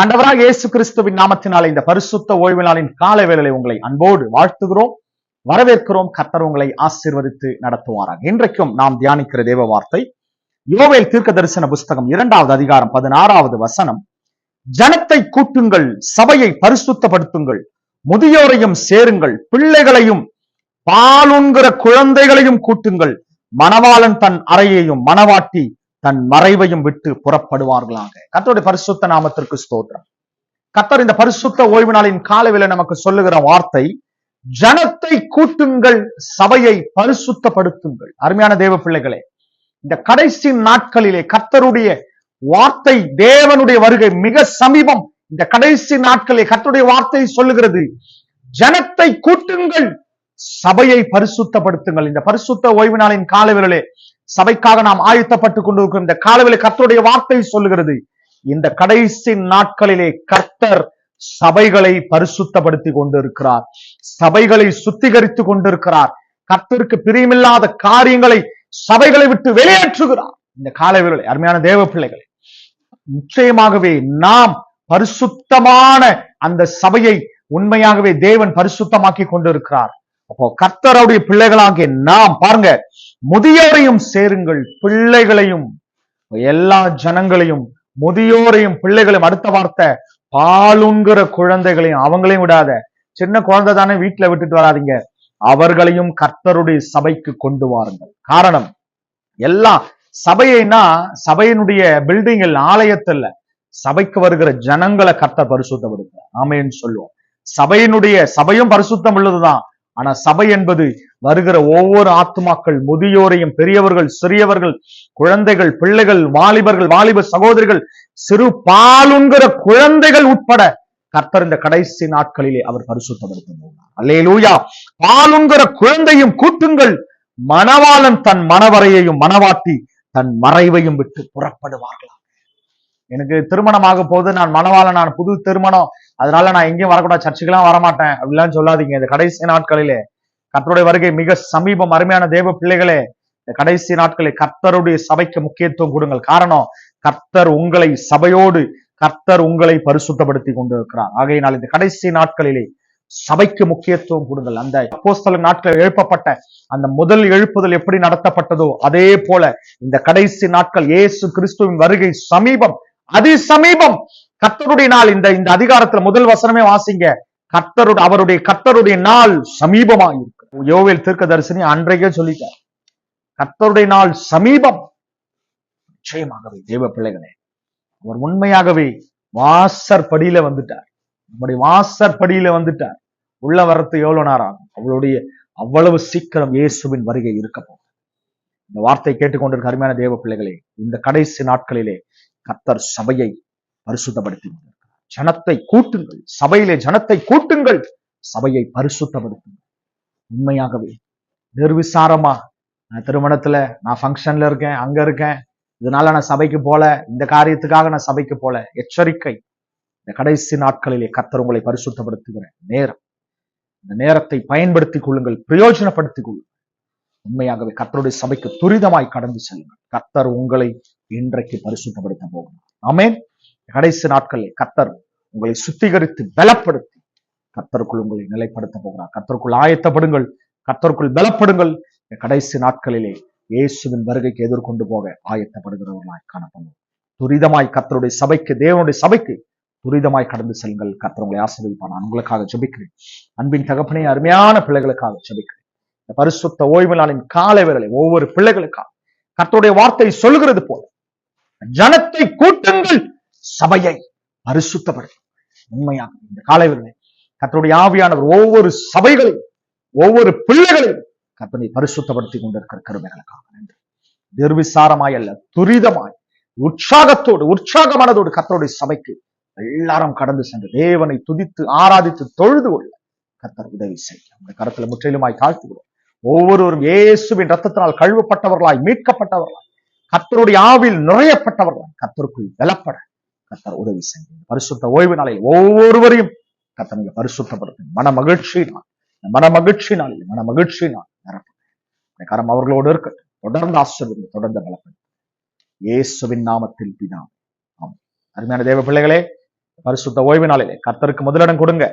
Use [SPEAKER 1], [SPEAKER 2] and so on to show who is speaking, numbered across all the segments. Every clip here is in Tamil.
[SPEAKER 1] ஆண்டவராக இயேசு கிறிஸ்துவின் நாமத்தினால இந்த பரிசுத்த ஓய்வு நாளின் காலை வேளையிலே உங்களை அன்போடு வாழ்த்துகிறோம். வரவேற்கிறோம். கர்த்தர் உங்களை ஆசீர்வதித்து நடத்துவாராக. இன்றைக்கும் நாம் தியானிக்கிற தேவ வார்த்தை யோவேல் தீர்க்க தரிசன புஸ்தகம் இரண்டாவது அதிகாரம் பதினாறாவது வசனம். ஜனத்தை கூட்டுங்கள் சபையை பரிசுத்தப்படுத்துங்கள் முதியோரையும் சேருங்கள் பிள்ளைகளையும் பாலுண்கிற குழந்தைகளையும் கூட்டுங்கள். மணவாளன் தன் அறையையும் மணவாட்டி தன் மறைவையும் விட்டு புறப்படுவார்களாக. கத்தருடைய பரிசுத்த நாமத்திற்கு ஸ்தோத்திரம். கத்தர் இந்த பரிசுத்த ஓய்வு நாளின் காலவில நமக்கு சொல்லுகிற வார்த்தை ஜனத்தை கூட்டுங்கள் சபையை பரிசுத்தப்படுத்துங்கள். அருமையான தேவ பிள்ளைகளே இந்த கடைசி நாட்களிலே கத்தருடைய வார்த்தை தேவனுடைய வருகை மிக சமீபம். இந்த கடைசி நாட்களிலே கத்தருடைய வார்த்தை சொல்லுகிறது ஜனத்தை கூட்டுங்கள் சபையை பரிசுத்தப்படுத்துங்கள். இந்த பரிசுத்த ஓய்வு நாளின் காலவிலே சபைக்காக நாம் ஆயத்தப்பட்டுக் கொண்டிருக்கிற இந்த காலவிலை கர்த்தருடைய வார்த்தை சொல்லுகிறது. இந்த கடைசி நாட்களிலே கர்த்தர் சபைகளை பரிசுத்தப்படுத்தி கொண்டிருக்கிறார். சபைகளை சுத்திகரித்துக் கொண்டிருக்கிறார். கர்த்தருக்கு பிரியமில்லாத காரியங்களை சபைகளை விட்டு வெளியேற்றுகிறார். இந்த காலவிரலை அருமையான தேவ பிள்ளைகளை நிச்சயமாகவே நாம் பரிசுத்தமான அந்த சபையை உண்மையாகவே தேவன் பரிசுத்தமாக்கி கொண்டிருக்கிறார். அப்போ கர்த்தருடைய பிள்ளைகளாகிய நாம் பாருங்க முதியோரையும் சேருங்கள் பிள்ளைகளையும் எல்லா ஜனங்களையும் முதியோரையும் பிள்ளைகளையும். அடுத்த வார்த்தை பாலுங்கிற குழந்தைகளையும் அவங்களையும் விடாத. சின்ன குழந்தை தானே வீட்டுல விட்டுட்டு வராதீங்க. அவர்களையும் கர்த்தருடைய சபைக்கு கொண்டு வாருங்கள். காரணம் எல்லாம் சபையைனா சபையினுடைய பில்டிங் ஆலயத்தில் சபைக்கு வருகிற ஜனங்களை கர்த்தர் பரிசுத்தப்படுத்த ஆமைன்னு சொல்லுவோம். சபையினுடைய சபையும் பரிசுத்தம் உள்ளதுதான். ஆனா சபை என்பது வருகிற ஒவ்வொரு ஆத்துமாக்கள் முதியோரையும் பெரியவர்கள் சிறியவர்கள் குழந்தைகள் பிள்ளைகள் வாலிபர்கள் வாலிப சகோதரிகள் சிறு பாலுங்கிற குழந்தைகள் உட்பட கர்த்தர் இந்த கடைசி நாட்களிலே அவர் பரிசுத்தப்படுத்த போகிறார். அல்லேலூயா. பாலுங்கிற குழந்தையும் கூட்டுங்கள். மணவாளன் தன் மணவரையையும் மணவாட்டி தன் மறைவையும் விட்டு புறப்படுவார்களா எனக்கு திருமணமாக போது நான் மணவாளன் நான் புது திருமணம் அதனால நான் எங்கேயும் வரக்கூடாது. சர்ச்சுக்கெல்லாம் வரமாட்டேன். அப்படிலாம் சொல்லாதீங்க. இந்த கடைசி நாட்களிலே கர்த்தருடைய வருகை மிக சமீபம் அருமையான தேவ பிள்ளைகளே இந்த கடைசி நாட்களில் கர்த்தருடைய சபைக்கு முக்கியத்துவம் கொடுங்கள். காரணம் கர்த்தர் உங்களை சபையோடு கர்த்தர் உங்களை பரிசுத்தப்படுத்தி கொண்டிருக்கிறார். ஆகையினால் இந்த கடைசி நாட்களிலே சபைக்கு முக்கியத்துவம் கொடுங்கள். அந்த அப்போஸ்தல நாட்களில் எழுப்பப்பட்ட அந்த முதல் எழுப்புதல் எப்படி நடத்தப்பட்டதோ அதே போல இந்த கடைசி நாட்கள் இயேசு கிறிஸ்துவின் வருகை சமீபம் அதி சமீபம் கத்தருடைய நாள் இந்த இந்த அதிகாரத்துல முதல் வசனமே வாசிங்க. கத்தருடைய அவருடைய கத்தருடைய நாள் சமீபமா இருக்கு. யோவேல் தீர்க்க தரிசனி அன்றைக்கே சொல்லிட்டார். கத்தருடைய நாள் சமீபம். நிச்சயமாகவே தேவ பிள்ளைகளே அவர் உண்மையாகவே வாசற்படியில வந்துட்டார். நம்முடைய வாசற்படியில வந்துட்டார். உள்ள வரத்து எவ்வளவு நேரம் ஆகும்? அவளுடைய அவ்வளவு சீக்கிரம் இயேசுவின் வருகை இருக்க போகும் இந்த வார்த்தை கேட்டுக்கொண்டிருக்க அருமையான தேவ பிள்ளைகளே இந்த கடைசி நாட்களிலே கத்தர் சபையை பரிசுத்தப்படுத்தி கொண்டிருக்கிறார் ஜனத்தை கூட்டுங்கள். சபையிலே ஜனத்தை கூட்டுங்கள். சபையை பரிசுத்தப்படுத்துங்கள். உண்மையாகவே நிர்விசாரமா நான் திருமணத்துல நான் ஃபங்க்ஷன்ல இருக்கேன் அங்க இருக்கேன் இதனால நான் சபைக்கு போல இந்த காரியத்துக்காக நான் சபைக்கு போல எச்சரிக்கை. இந்த கடைசி நாட்களிலே கத்தர் உங்களை பரிசுத்தப்படுத்துகிற நேரம். இந்த நேரத்தை பயன்படுத்திக் கொள்ளுங்கள் பிரயோஜனப்படுத்திக் கொள்ளுங்கள். உண்மையாகவே கத்தருடைய சபைக்கு துரிதமாய் கடந்து செல்லுங்கள். கத்தர் உங்களை இன்றைக்கு பரிசுத்தப்படுத்த போகிறார். ஆமேன். கடைசி நாட்களில் கத்தர் உங்களை சுத்திகரித்து பலப்படுத்தி கத்தருக்குள் உங்களை நிலைப்படுத்த போகிறார். கத்தருக்குள் ஆயத்தப்படுங்கள் கத்தருக்குள் பலப்படுங்கள். கடைசி நாட்களிலே இயேசுவின் வருகைக்கு எதிர்கொண்டு போக ஆயத்தப்படுகிறவர்களாய் காணப்படும் துரிதமாய் கத்தருடைய சபைக்கு தேவனுடைய சபைக்கு துரிதமாய் கடந்து செல்லுங்கள். கத்தர் உங்களை ஆசீர்வதிப்பார் நான் உங்களுக்காக ஜபிக்கிறேன். அன்பின் தகப்பனே அருமையான பிள்ளைகளுக்காக ஜபிக்கிறேன். இந்த பரிசுத்த ஓய்வு நாளின் காலை வேளை ஒவ்வொரு பிள்ளைகளுக்காக கத்தருடைய வார்த்தை சொல்லுகிறது போல ஜனத்தை கூட்டுங்கள். சபையை பரிசுத்தப்படுத்தும் உண்மையாக இந்த காலை வேளை ஆவியானவர் ஒவ்வொரு சபைகளையும் ஒவ்வொரு பிள்ளைகளையும் கத்தனை பரிசுத்தப்படுத்தி கொண்டிருக்கிற கருமைகளுக்காக நன்றி. நிர்விசாரமாய் அல்ல துரிதமாய் உற்சாகத்தோடு உற்சாக மனதோடு கர்த்தருடைய சபைக்கு எல்லாரும் கடந்து சென்று தேவனை துதித்து ஆராதித்து தொழுது கொள்ள கத்தர் உதவி செய்ய அந்த கருத்துல முற்றிலுமாய் தாழ்த்துகிறோம் ஒவ்வொருவரும் இயேசுவின் ரத்தத்தினால் கழுவப்பட்டவர்களாய் மீட்கப்பட்டவர்களாய் கத்தருடைய ஆவில் நிறையப்பட்டவர்களாய் கத்தருக்குள் வெலப்பட கத்தர் உதவி செய்யும் பரிசுத்த ஓய்வு நாளில் ஒவ்வொருவரையும் கர்த்தர் நீங்க பரிசுத்தப்படுத்தும் மன மகிழ்ச்சியினால் மன மகிழ்ச்சியினால் மன மகிழ்ச்சியினால் நிரப்பும் இந்த அவர்களோடு இருக்கட்டும் தொடர்ந்து ஆசிர்வதி தொடர்ந்து பலப்படும் இயேசுவின் நாமத்தில் பிதா. ஆமாம் அருமையான தேவ பிள்ளைகளே பரிசுத்த ஓய்வு நாளிலே கர்த்தருக்கு முதலிடம் கொடுங்க.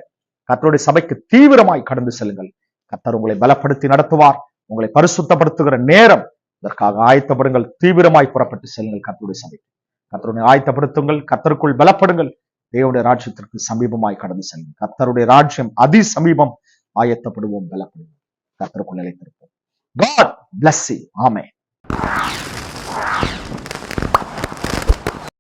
[SPEAKER 1] கர்த்தருடைய சபைக்கு தீவிரமாய் கடந்து செல்லுங்கள். கர்த்தர் உங்களை பலப்படுத்தி நடத்துவார். உங்களை பரிசுத்தப்படுத்துகிற நேரம் இதற்காக ஆயத்தப்படுங்கள். தீவிரமாய் புறப்பட்டு செல்லுங்கள் கர்த்தருடைய சபைக்கு. கத்தருடைய ஆயத்தப்படுத்துங்கள் கத்தருக்குள் பலப்படுங்கள். தேவனுடைய ராஜ்யத்திற்கு சமீபமாய் கடந்து செல்லுங்கள். கத்தருடைய ராஜ்யம் அதி சமீபம் ஆயத்தப்படுவோம் பலப்படுவோம். கத்தருக்குள் நிலைத்திருப்போம். காட் பிளஸ் ஆமே